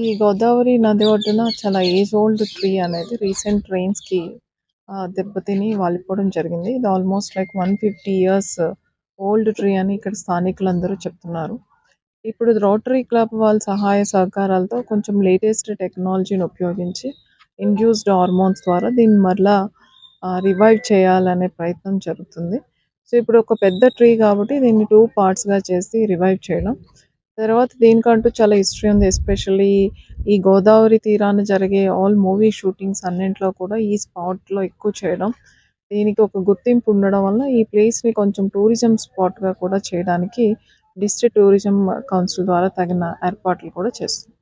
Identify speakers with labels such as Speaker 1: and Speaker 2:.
Speaker 1: ఈ గోదావరి నది ఒడ్డున చాలా ఏజ్ ఓల్డ్ ట్రీ అనేది రీసెంట్ ట్రైన్స్కి దెబ్బతిని వాలిపోవడం జరిగింది. ఇది almost like one fifty years old tree అని ఇక్కడ స్థానికులందరూ చెప్తున్నారు. ఇప్పుడు రోటరీ క్లబ్ వాళ్ళ సహాయ సహకారాలతో కొంచెం లేటెస్ట్ టెక్నాలజీని ఉపయోగించి ఇండ్యూస్డ్ హార్మోన్స్ ద్వారా దీన్ని మరలా రివైవ్ చేయాలనే ప్రయత్నం జరుగుతుంది. సో ఇప్పుడు ఒక పెద్ద ట్రీ కాబట్టి దీన్ని టూ పార్ట్స్గా చేసి రివైవ్ చేయడం. తర్వాత దీనికంటూ చాలా హిస్టరీ ఉంది ఎస్పెషల్లీ ఈ గోదావరి తీరాన జరిగే ఆల్ మూవీ షూటింగ్స్ అన్నింటిలో కూడా ఈ స్పాట్లో ఎక్కువ చేయడం దీనికి ఒక గుర్తింపు ఉండడం వల్ల ఈ ప్లేస్ని కొంచెం టూరిజం స్పాట్గా కూడా చేయడానికి డిస్ట్రిక్ట్ టూరిజం కౌన్సిల్ ద్వారా తగిన ఏర్పాట్లు కూడా చేస్తుంది.